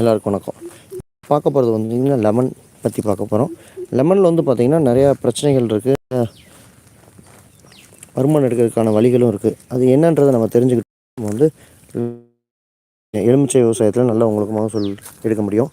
எல்லாருக்கும் வணக்கம். பார்க்க போகிறது வந்து லெமன் பற்றி பார்க்க போகிறோம் லெமனில் வந்து பார்த்திங்கன்னா நிறையா பிரச்சனைகள் இருக்குது வருமானம் எடுக்கிறதுக்கான வழிகளும் இருக்குது அது என்னன்றதை நம்ம தெரிஞ்சுக்கிட்டு நம்ம வந்து எலுமிச்சை விவசாயத்தில் நல்லா உங்களுக்கு மகசூல் எடுக்க முடியும்.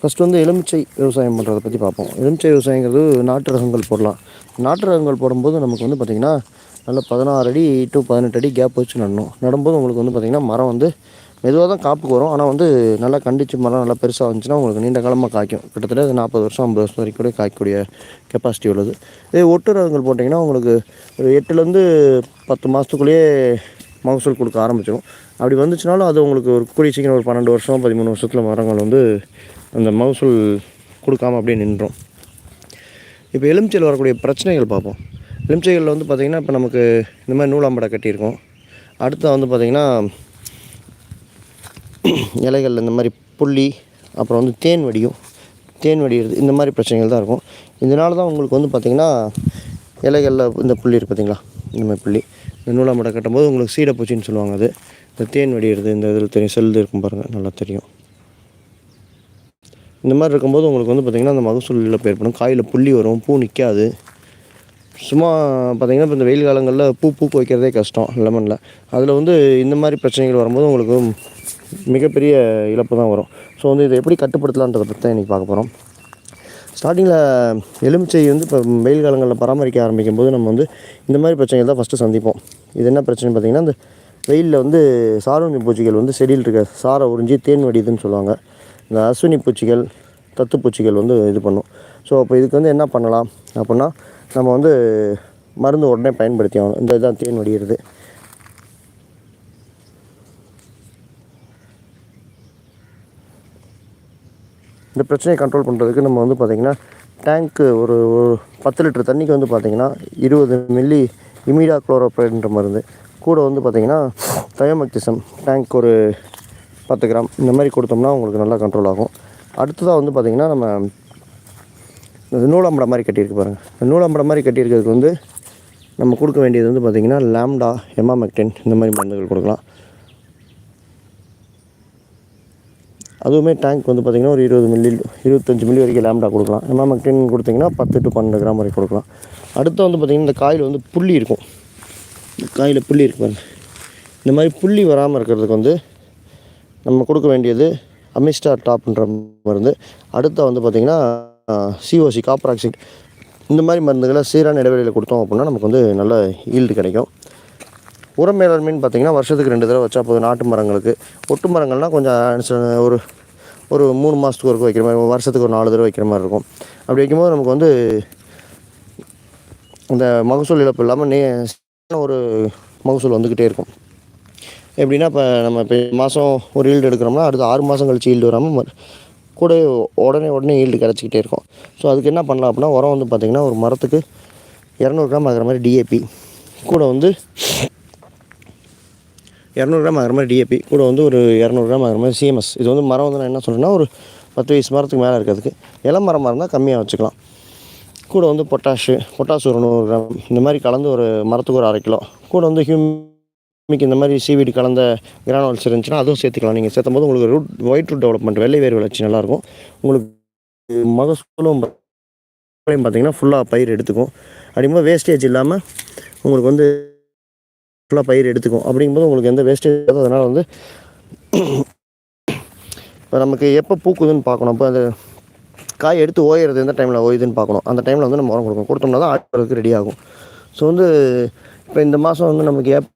ஃபஸ்ட்டு வந்து எலுமிச்சை விவசாயம் பண்ணுறதை பற்றி பார்ப்போம். எலுமிச்சை விவசாயங்கிறது நாட்டு ரகங்கள் போடலாம். நாட்டு ரகங்கள் போடும்போது நமக்கு வந்து பார்த்திங்கன்னா நல்ல பதினாறு அடி டு பதினெட்டு அடி கேப் வச்சு நடணும். நடும்போது உங்களுக்கு வந்து பார்த்திங்கன்னா மரம் வந்து மெதுவாக தான் காப்புக்கு வரும். ஆனால் வந்து நல்லா கண்டிச்சு மரம் நல்லா பெருசாக வந்துச்சுன்னா உங்களுக்கு நீண்ட காலமாக காய்க்கும். கிட்டத்தட்ட நாற்பது வருஷம் ஐம்பது வருஷம் வரைக்கும் கூட காய்க்கக்கூடிய கெப்பாசிட்டி உள்ளது. இதே ஒட்டு ரகங்கள் போட்டிங்கன்னா உங்களுக்கு ஒரு எட்டுலேருந்து பத்து மாதத்துக்குள்ளேயே மகசூல் கொடுக்க ஆரம்பிச்சிடும் அப்படி வந்துச்சுனாலும் அது உங்களுக்கு ஒரு கூடிய சீக்கிரம் ஒரு பன்னெண்டு வருஷம் பதிமூணு வருஷத்தில் மரங்கள் வந்து அந்த மகசூல் கொடுக்காம அப்படியே நின்றோம். இப்போ எலுமிச்சையில் வரக்கூடிய பிரச்சனைகள் பார்ப்போம். எலுமிச்சைகளில் வந்து பார்த்திங்கன்னா இப்போ நமக்கு இந்த மாதிரி நூலாம்படை கட்டியிருக்கோம். அடுத்து வந்து பார்த்திங்கன்னா இலைகளில் இந்த மாதிரி புள்ளி அப்புறம் வந்து தேன் வடியும். தேன் வடிகிறது இந்த மாதிரி பிரச்சனைகள் தான் இருக்கும். இதனால தான் உங்களுக்கு வந்து பார்த்திங்கன்னா இலைகளில் இந்த புள்ளி இருக்குது பார்த்தீங்களா? இந்த மாதிரி புள்ளி. இந்த நூலாம்படை கட்டும்போது உங்களுக்கு சீடைப்பூச்சின்னு சொல்லுவாங்க அது. இந்த தேன் வடிகிறது இந்த இதில் தெரியும் செல்லு இருக்கும் பாருங்கள் நல்லா தெரியும். இந்த மாதிரி இருக்கும்போது உங்களுக்கு வந்து பார்த்திங்கன்னா அந்த மகசூல் இழப்பு ஏற்படும் காயில் புள்ளி வரும் பூ நிற்காது சும்மா பார்த்திங்கன்னா இப்போ இந்த வெயில் காலங்களில் பூ பூ வைக்கிறதே கஷ்டம் லெமனில். அதில் வந்து இந்த மாதிரி பிரச்சனைகள் வரும்போது உங்களுக்கு மிகப்பெரிய இழப்பு தான் வரும். ஸோ வந்து இதை எப்படி கட்டுப்படுத்தலான்றதை பற்றி தான் இன்றைக்கி பார்க்க போகிறோம் ஸ்டார்டிங்கில் எலுமிச்சை வந்து இப்போ வெயில் காலங்களில் பராமரிக்க ஆரம்பிக்கும் போது நம்ம வந்து இந்த மாதிரி பிரச்சனைகள் தான் ஃபஸ்ட்டு சந்திப்போம். இது என்ன பிரச்சனை பார்த்திங்கன்னா இந்த வெயிலில் வந்து சாரூமி பூச்சிகள் வந்து செடியில் இருக்க சாரை உறிஞ்சி தேன் வடிதுன்னு சொல்லுவாங்க. இந்த அஸ்வினி பூச்சிகள் தத்து பூச்சிகள் வந்து இது பண்ணும். ஸோ அப்போ இதுக்கு வந்து என்ன பண்ணலாம் அப்படின்னா நம்ம வந்து மருந்து உடனே பயன்படுத்தி ஆகணும். இந்த இதுதான் தேன் வடிகிறது. இந்த பிரச்சனையை கண்ட்ரோல் பண்ணுறதுக்கு நம்ம வந்து பார்த்திங்கன்னா டேங்க்கு ஒரு ஒரு பத்து லிட்டர் தண்ணிக்கு வந்து பார்த்திங்கன்னா இருபது மில்லி இமீடா குளோரோப்ரைடுன்ற மருந்து. கூட வந்து பார்த்திங்கன்னா தயோமக்திசம் டேங்க் ஒரு பத்து கிராம் இந்த மாதிரி கொடுத்தோம்னா உங்களுக்கு நல்லா கண்ட்ரோல் ஆகும். அடுத்ததாக வந்து பார்த்திங்கன்னா நம்ம இந்த நூலாம்படை மாதிரி கட்டியிருக்கு பாருங்கள் இந்த நூலாம்படை மாதிரி கட்டியிருக்கிறதுக்கு வந்து நம்ம கொடுக்க வேண்டியது வந்து பார்த்திங்கன்னா லேம்டா எமாமெக்டின் இந்த மாதிரி மருந்துகள் கொடுக்கலாம். அதுவுமே டேங்க் வந்து பார்த்திங்கன்னா ஒரு இருபது மில்லி இருபத்தஞ்சி மில்லி வரைக்கும் லேம்டா கொடுக்கலாம். எமாமெக்டின் கொடுத்திங்கன்னா பத்து டு பன்னெண்டு கிராம் வரைக்கும் கொடுக்கலாம். அடுத்து வந்து பார்த்திங்கன்னா இந்த காயில் வந்து புள்ளி இருக்கும். காயில் புள்ளி இருக்கு பாருங்கள் இந்த மாதிரி புள்ளி வராமல் இருக்கிறதுக்கு வந்து நம்ம கொடுக்க வேண்டியது அமிஸ்டார் டாப்ன்ற மருந்து. அடுத்த வந்து பார்த்திங்கன்னா சிஓசி காப்பர் ஆக்சைடு இந்த மாதிரி மருந்துகளை சீரான இடைவெளியில் கொடுத்தோம் அப்படின்னா நமக்கு வந்து நல்ல ஈல்டு கிடைக்கும். உரம் மேலாண்மைன்னு பார்த்திங்கன்னா வருஷத்துக்கு ரெண்டு தடவை வச்சா போதும். நாட்டு மரங்களுக்கு. ஒட்டு மரங்கள்னால் கொஞ்சம் ஒரு ஒரு மூணு மாதத்துக்கு ஒருக்க வைக்கிற மாதிரி வருஷத்துக்கு ஒரு நாலு தடவை வைக்கிற மாதிரி இருக்கும். அப்படி வைக்கும்போது நமக்கு வந்து இந்த மகசூல் இழப்பு இல்லாமல் நே ஒரு மகசூல் வந்துக்கிட்டே இருக்கும். எப்படின்னா இப்போ நம்ம இப்போ மாதம் ஒரு ஈல்டு எடுக்கிறோம்னா அடுத்து ஆறு மாதம் கழிச்சு ஈல்டு வராமல் கூட உடனே உடனே ஈல்டு கிடச்சிக்கிட்டே இருக்கும். ஸோ அதுக்கு என்ன பண்ணலாம் அப்படின்னா உரம் வந்து பார்த்திங்கன்னா ஒரு மரத்துக்கு இரநூறு கிராம் ஆகிற மாதிரி டிஏபி கூட வந்து இரநூறு கிராம் ஆகிற மாதிரி டிஏபி கூட வந்து ஒரு இரநூறு கிராம் ஆகிற மாதிரி சிஎம்எஸ் இது வந்து மரம் வந்து நான் என்ன சொல்கிறேன்னா ஒரு பத்து வயசு மரத்துக்கு மேலே இருக்கிறதுக்கு. இளம் மரமாக இருந்தால் கம்மியாக வச்சுக்கலாம். கூட வந்து பொட்டாஷு பொட்டாஷ் ஒரு நூறு கிராம். இந்த மாதிரி கலந்து ஒரு மரத்துக்கு ஒரு அரை கிலோ. கூட வந்து ஹியூமிக் இந்த மாதிரி சீவீடு கலந்த கிரானோல்ஸ் இருந்துச்சுன்னா அதுவும் சேர்த்துக்கலாம். நீங்கள் சேர்த்தும் போது உங்களுக்கு ரூட் ஒயிட் ரூட் டெவலப்மெண்ட் வெள்ளை வேர் வளர்ச்சி நல்லாயிருக்கும். உங்களுக்கு மகசூலும் பார்த்தீங்கன்னா ஃபுல்லாக பயிர் எடுத்துக்கும். அப்படிங்கும்போது வேஸ்டேஜ் இல்லாமல் உங்களுக்கு வந்து ஃபுல்லாக பயிர் எடுத்துக்கும். அப்படிங்கும்போது உங்களுக்கு எந்த வேஸ்டேஜ் அதனால் வந்து இப்போ நமக்கு எப்போ பூக்குதுன்னு பார்க்கணும். அப்போ அந்த காய் எடுத்து ஓயிறது எந்த டைமில் ஓயுதுன்னு பார்க்கணும். அந்த டைமில் வந்து நம்ம உரம் கொடுக்கணும். கொடுத்தோம்னா தான் ஆடுறதுக்கு ரெடி ஆகும். ஸோ வந்து இப்போ இந்த மாதம் வந்து நமக்கு ஏப்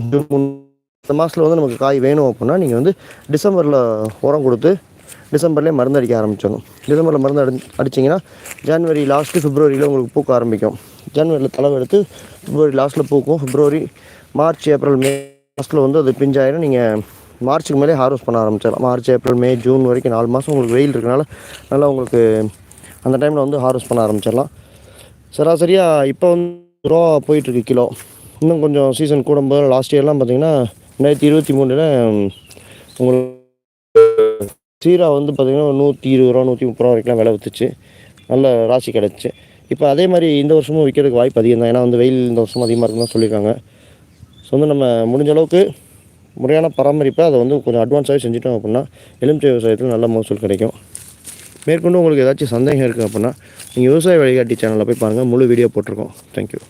இந்த மாதத்தில் வந்து நமக்கு காய் வேணும் அப்படின்னா நீங்கள் வந்து டிசம்பரில் உரம் கொடுத்து டிசம்பர்லேயே மருந்து அடிக்க ஆரம்பிச்சிடணும். டிசம்பரில் மருந்து அடி அடிச்சிங்கன்னா ஜனவரி லாஸ்ட்டு ஃபிப்ரவரியில் உங்களுக்கு பூக்க ஆரம்பிக்கும். ஜான்வரியில் தளவு எடுத்து பிப்ரவரி லாஸ்ட்டில் பூக்கும். பிப்ரவரி மார்ச் ஏப்ரல் மே மாதத்தில் வந்து அது பிஞ்சாயிரும். நீங்கள் மார்ச்சுக்கு மேலே ஹார்வெஸ்ட் பண்ண ஆரம்பிச்சிடலாம். மார்ச் ஏப்ரல் மே ஜூன் வரைக்கும் நாலு மாதம் உங்களுக்கு வெயில் இருக்கனால நல்லா உங்களுக்கு அந்த டைமில் வந்து ஹார்வெஸ்ட் பண்ண ஆரம்பிச்சிடலாம். சராசரியாக இப்போ வந்து ரூபா போயிட்டுருக்கு கிலோ. இன்னும் கொஞ்சம் சீசன் கூடும்போது லாஸ்ட் இயர்லாம் பார்த்தீங்கன்னா ரெண்டாயிரத்தி இருபத்தி மூணில் உங்களுக்கு சீரா வந்து பார்த்திங்கன்னா நூற்றி இருபது ரூபா நூற்றி முப்பது ரூபா வரைக்கும்லாம் விலை விற்றுச்சு நல்ல ராசி கிடச்சி. இப்போ அதே மாதிரி இந்த வருஷமும் விற்கிறதுக்கு வாய்ப்பு அதிகம் தான். ஏன்னா வந்து வெயில் இந்த வருஷமும் அதிகமாக இருக்குன்னு சொல்லியிருக்காங்க. ஸோ வந்து நம்ம முடிஞ்ச அளவுக்கு முறையான பராமரிப்பை அதை வந்து கொஞ்சம் அட்வான்ஸாகவே செஞ்சுட்டோம் அப்படின்னா எலுமிச்சை விவசாயத்தில் நல்ல மகசூல் கிடைக்கும். மேற்கொண்டு உங்களுக்கு ஏதாச்சும் சந்தேகம் இருக்குது அப்படின்னா நீங்கள் விவசாய வழிகாட்டி சேனலில் போய் பாருங்கள் முழு வீடியோ போட்டிருக்கோம். தேங்க்யூ